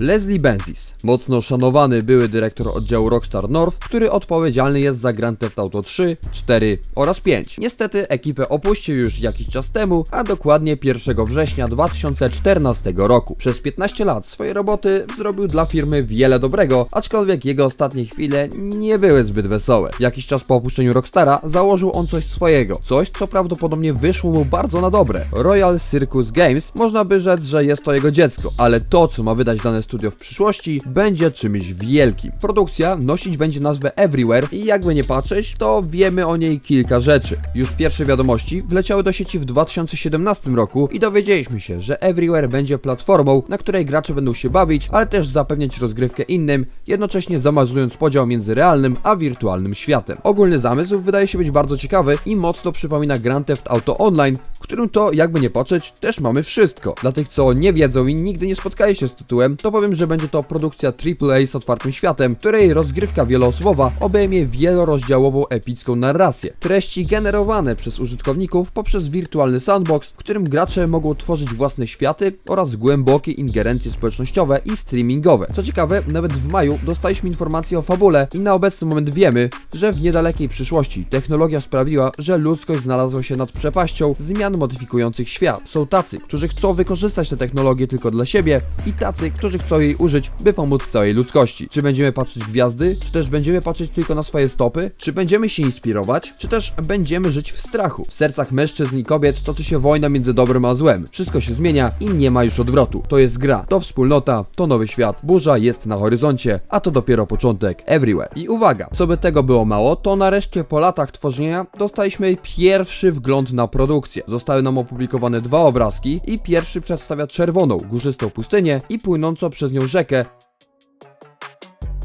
Leslie Benzies, mocno szanowany były dyrektor oddziału Rockstar North, który odpowiedzialny jest za Grand Theft Auto 3, 4 oraz 5. Niestety ekipę opuścił już jakiś czas temu, a dokładnie 1 września 2014 roku. Przez 15 lat swojej roboty zrobił dla firmy wiele dobrego, aczkolwiek jego ostatnie chwile nie były zbyt wesołe. Jakiś czas po opuszczeniu Rockstara założył on coś swojego, coś co prawdopodobnie wyszło mu bardzo na dobre. Royal Circus Games można by rzec, że jest to jego dziecko, ale to co ma wydać dane studio w przyszłości będzie czymś wielkim. Produkcja nosić będzie nazwę Everywhere i jakby nie patrzeć, to wiemy o niej kilka rzeczy. Już pierwsze wiadomości wleciały do sieci w 2017 roku i dowiedzieliśmy się, że Everywhere będzie platformą, na której gracze będą się bawić, ale też zapewniać rozgrywkę innym, jednocześnie zamazując podział między realnym a wirtualnym światem. Ogólny zamysł wydaje się być bardzo ciekawy i mocno przypomina Grand Theft Auto Online, którym to, jakby nie patrzeć, też mamy wszystko. Dla tych, co nie wiedzą i nigdy nie spotkali się z tytułem, to powiem, że będzie to produkcja AAA z otwartym światem, której rozgrywka wieloosobowa obejmie wielorozdziałową epicką narrację. Treści generowane przez użytkowników poprzez wirtualny sandbox, w którym gracze mogą tworzyć własne światy oraz głębokie ingerencje społecznościowe i streamingowe. Co ciekawe, nawet w maju dostaliśmy informacje o fabule i na obecny moment wiemy, że w niedalekiej przyszłości technologia sprawiła, że ludzkość znalazła się nad przepaścią zmian modyfikujących świat. Są tacy, którzy chcą wykorzystać tę technologię tylko dla siebie i tacy, którzy chcą jej użyć, by pomóc całej ludzkości. Czy będziemy patrzeć gwiazdy, czy też będziemy patrzeć tylko na swoje stopy, czy będziemy się inspirować, czy też będziemy żyć w strachu. W sercach mężczyzn i kobiet toczy się wojna między dobrem a złem. Wszystko się zmienia i nie ma już odwrotu. To jest gra, to wspólnota, to nowy świat. Burza jest na horyzoncie, a to dopiero początek everywhere. I uwaga, co by tego było mało, to nareszcie po latach tworzenia dostaliśmy pierwszy wgląd na produkcję. Zostały nam opublikowane dwa obrazki i pierwszy przedstawia czerwoną, górzystą pustynię i płynącą przez nią rzekę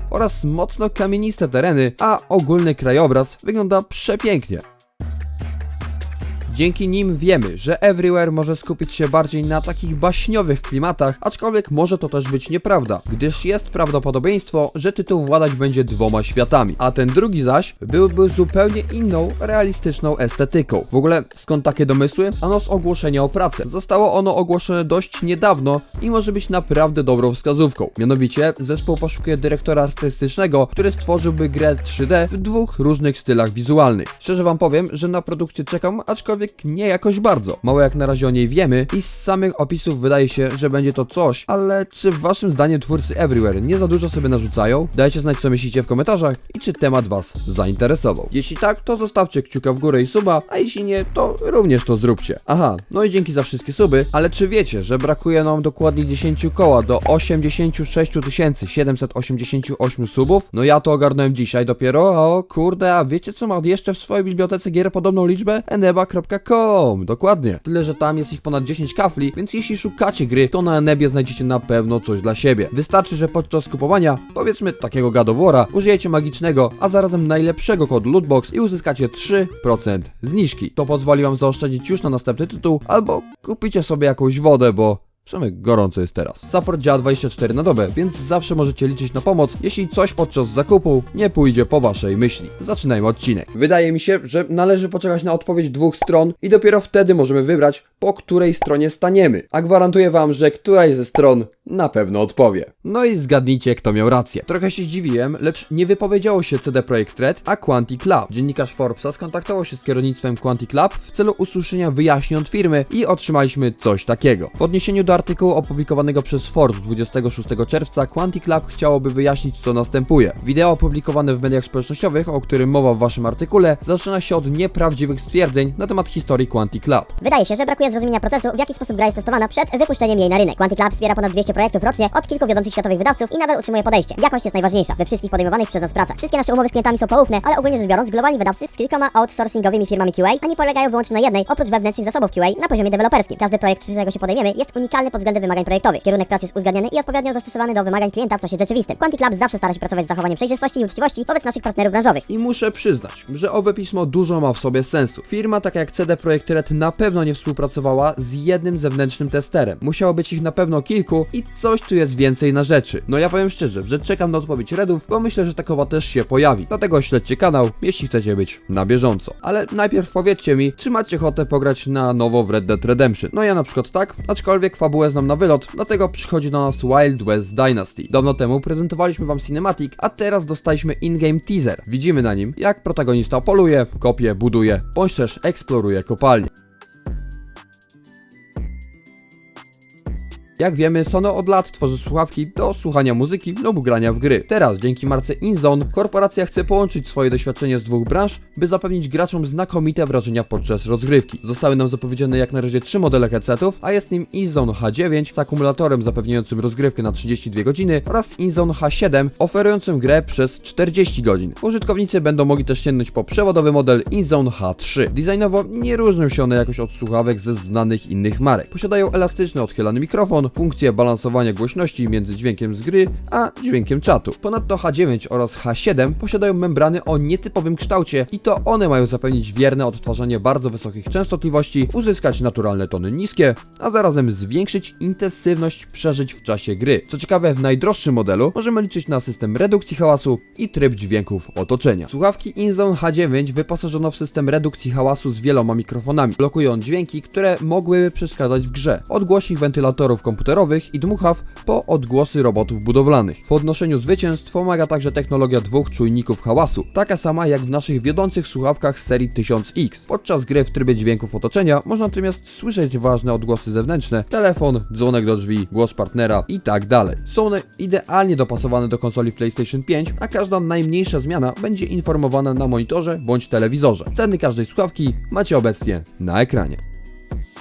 oraz mocno kamieniste tereny, a ogólny krajobraz wygląda przepięknie. Dzięki nim wiemy, że Everywhere może skupić się bardziej na takich baśniowych klimatach, aczkolwiek może to też być nieprawda, gdyż jest prawdopodobieństwo, że tytuł władać będzie dwoma światami, a ten drugi zaś byłby zupełnie inną, realistyczną estetyką. W ogóle skąd takie domysły? Ano z ogłoszenia o pracę. Zostało ono ogłoszone dość niedawno i może być naprawdę dobrą wskazówką. Mianowicie zespół poszukuje dyrektora artystycznego, który stworzyłby grę 3D w dwóch różnych stylach wizualnych. Szczerze wam powiem, że na produkcję czekam, aczkolwiek nie jakoś bardzo. Mało jak na razie o niej wiemy i z samych opisów wydaje się, że będzie to coś, ale czy waszym zdaniem twórcy Everywhere nie za dużo sobie narzucają? Dajcie znać co myślicie w komentarzach i czy temat was zainteresował. Jeśli tak, to zostawcie kciuka w górę i suba, a jeśli nie, to również to zróbcie. Aha, no i dzięki za wszystkie suby, ale czy wiecie, że brakuje nam dokładnie 10 koła do 86 788 subów? No ja to ogarnąłem dzisiaj dopiero, o kurde, a wiecie co ma jeszcze w swojej bibliotece gier podobną liczbę? eneba.com Dokładnie. Tyle, że tam jest ich ponad 10 kafli, więc jeśli szukacie gry, to na Enebie znajdziecie na pewno coś dla siebie. Wystarczy, że podczas kupowania, powiedzmy takiego gadowora, użyjecie magicznego, a zarazem najlepszego kodu Lootbox i uzyskacie 3% zniżki. To pozwoli wam zaoszczędzić już na następny tytuł, albo kupicie sobie jakąś wodę, bo sumie gorąco jest teraz. Support działa 24 na dobę, więc zawsze możecie liczyć na pomoc, jeśli coś podczas zakupu nie pójdzie po waszej myśli. Zaczynajmy odcinek. Wydaje mi się, że należy poczekać na odpowiedź dwóch stron i dopiero wtedy możemy wybrać, po której stronie staniemy. A gwarantuję wam, że któraś ze stron na pewno odpowie. No i zgadnijcie, kto miał rację. Trochę się zdziwiłem, lecz nie wypowiedziało się CD Projekt Red, a Quantic Lab. Dziennikarz Forbesa skontaktował się z kierownictwem Quantic Lab w celu usłyszenia wyjaśnień od firmy i otrzymaliśmy coś takiego. W odniesieniu do artykułu opublikowanego przez Forbes 26 czerwca, Quantic Lab chciałoby wyjaśnić, co następuje. Wideo opublikowane w mediach społecznościowych, o którym mowa w waszym artykule, zaczyna się od nieprawdziwych stwierdzeń na temat historii Quantic Lab. Wydaje się, że brakuje zrozumienia procesu, w jaki sposób gra jest testowana przed wypuszczeniem jej na rynek. Quantic Lab wspiera ponad 200 projektów rocznie od kilku wiodących światowych wydawców i nadal utrzymuje podejście. Jakość jest najważniejsza we wszystkich podejmowanych przez nas pracach. Wszystkie nasze umowy z klientami są poufne, ale ogólnie rzecz biorąc, globalni wydawcy z kilkoma outsourcingowymi firmami QA, a nie polegają wyłącznie na jednej, oprócz wewnętrznych zasobów QA na poziomie deweloperskim. Każdy projekt, którego się podejmiemy, jest unikalny pod względem wymagań projektowych. Kierunek pracy jest uzgadniany i odpowiednio dostosowany do wymagań klienta w czasie rzeczywistym. Quantic Lab zawsze stara się pracować z zachowaniem przejrzystości i uczciwości wobec naszych partnerów branżowych. I muszę przyznać, że owe pismo dużo ma w sobie sensu. Firma taka jak CD Projekt Red na pewno nie współpracowała z jednym zewnętrznym testerem. Musiało być ich na pewno kilku i coś tu jest więcej na rzeczy. No ja powiem szczerze, że czekam na odpowiedź Redów, bo myślę, że takowa też się pojawi. Dlatego śledźcie kanał, jeśli chcecie być na bieżąco. Ale najpierw powiedzcie mi, czy macie ochotę pograć na nowo w Red Dead Redemption? No ja na przykład tak, aczkolwiek fabułę znam na wylot, dlatego przychodzi do nas Wild West Dynasty. Dawno temu prezentowaliśmy wam cinematic, a teraz dostaliśmy in-game teaser. Widzimy na nim, jak protagonista poluje, kopie, buduje, bądź też eksploruje kopalnie. Jak wiemy, Sony od lat tworzy słuchawki do słuchania muzyki lub grania w gry. Teraz, dzięki marce InZone, korporacja chce połączyć swoje doświadczenie z dwóch branż, by zapewnić graczom znakomite wrażenia podczas rozgrywki. Zostały nam zapowiedziane jak na razie trzy modele headsetów, a jest nim InZone H9 z akumulatorem zapewniającym rozgrywkę na 32 godziny oraz InZone H7 oferującym grę przez 40 godzin. Użytkownicy będą mogli też sięgnąć po przewodowy model InZone H3. Designowo nie różnią się one jakoś od słuchawek ze znanych innych marek. Posiadają elastyczny, odchylany mikrofon, funkcję balansowania głośności między dźwiękiem z gry a dźwiękiem czatu. Ponadto H9 oraz H7 posiadają membrany o nietypowym kształcie i to one mają zapewnić wierne odtwarzanie bardzo wysokich częstotliwości, uzyskać naturalne tony niskie, a zarazem zwiększyć intensywność przeżyć w czasie gry. Co ciekawe, w najdroższym modelu możemy liczyć na system redukcji hałasu i tryb dźwięków otoczenia. Słuchawki InZone H9 wyposażono w system redukcji hałasu z wieloma mikrofonami, blokują dźwięki, które mogłyby przeszkadzać w grze. Od głośnych wentylatorów komputerowych i dmuchaw po odgłosy robotów budowlanych. W odnoszeniu zwycięstw pomaga także technologia dwóch czujników hałasu, taka sama jak w naszych wiodących słuchawkach serii 1000X. Podczas gry w trybie dźwięków otoczenia można natomiast słyszeć ważne odgłosy zewnętrzne, telefon, dzwonek do drzwi, głos partnera i tak dalej. Są one idealnie dopasowane do konsoli PlayStation 5, a każda najmniejsza zmiana będzie informowana na monitorze bądź telewizorze. Ceny każdej słuchawki macie obecnie na ekranie.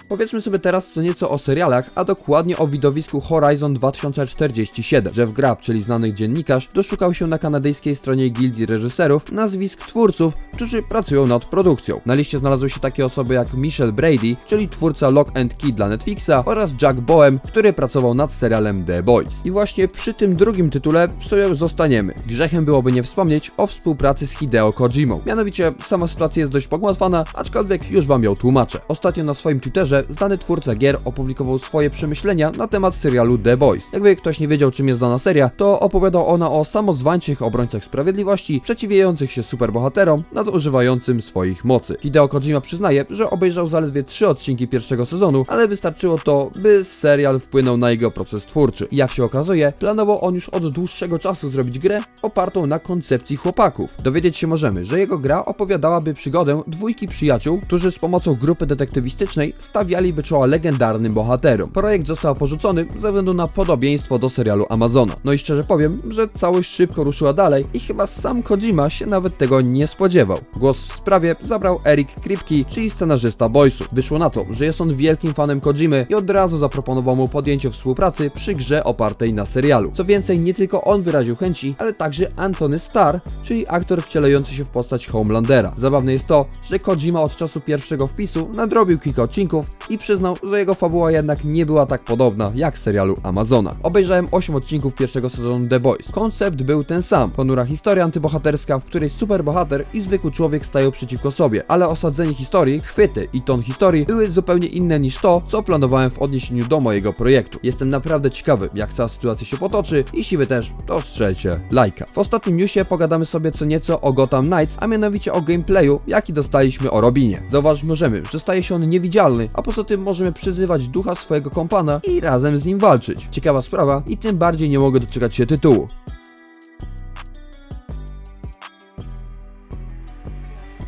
Powiedzmy sobie teraz co nieco o serialach, a dokładnie o widowisku Horizon 2047. Jeff Grapp, czyli znany dziennikarz, doszukał się na kanadyjskiej stronie gildii reżyserów nazwisk twórców, którzy pracują nad produkcją. Na liście znalazły się takie osoby jak Michelle Brady, czyli twórca Lock and Key dla Netflixa oraz Jack Bohem, który pracował nad serialem The Boys. I właśnie przy tym drugim tytule sobie zostaniemy. Grzechem byłoby nie wspomnieć o współpracy z Hideo Kojimą. Mianowicie sama sytuacja jest dość pogmatwana, aczkolwiek już wam ją tłumaczę. Ostatnio na swoim Twitterze znany twórca gier opublikował swoje przemyślenia na temat serialu The Boys. Jakby ktoś nie wiedział czym jest dana seria, to opowiada ona o samozwańczych obrońcach sprawiedliwości, przeciwiających się superbohaterom, nadużywającym swoich mocy. Hideo Kojima przyznaje, że obejrzał zaledwie trzy odcinki pierwszego sezonu, ale wystarczyło to, by serial wpłynął na jego proces twórczy. Jak się okazuje, planował on już od dłuższego czasu zrobić grę opartą na koncepcji chłopaków. Dowiedzieć się możemy, że jego gra opowiadałaby przygodę dwójki przyjaciół, którzy z pomocą grupy detektywistycznej stawialiby czoła legendarnym bohaterom. Projekt został porzucony ze względu na podobieństwo do serialu Amazona. No i szczerze powiem, że całość szybko ruszyła dalej i chyba sam Kojima się nawet tego nie spodziewał. Głos w sprawie zabrał Eric Kripke, czyli scenarzysta Boysów. Wyszło na to, że jest on wielkim fanem Kojimy i od razu zaproponował mu podjęcie współpracy przy grze opartej na serialu. Co więcej, nie tylko on wyraził chęci, ale także Antony Starr, czyli aktor wcielający się w postać Homelandera. Zabawne jest to, że Kojima od czasu pierwszego wpisu nadrobił kilka odcinków i przyznał, że jego fabuła jednak nie była tak podobna jak serialu Amazona. Obejrzałem 8 odcinków pierwszego sezonu The Boys. Koncept był ten sam. Ponura historia antybohaterska, w której superbohater i zwykły człowiek stają przeciwko sobie, ale osadzenie historii, chwyty i ton historii były zupełnie inne niż to, co planowałem w odniesieniu do mojego projektu. Jestem naprawdę ciekawy, jak cała sytuacja się potoczy. Jeśli wy też, to strzelcie lajka. W ostatnim newsie pogadamy sobie co nieco o Gotham Knights, a mianowicie o gameplayu, jaki dostaliśmy o Robinie. Zauważyć możemy, że staje się on niewidzialny, a poza tym możemy przyzywać ducha swojego kompana i razem z nim walczyć. Ciekawa sprawa i tym bardziej nie mogę doczekać się tytułu.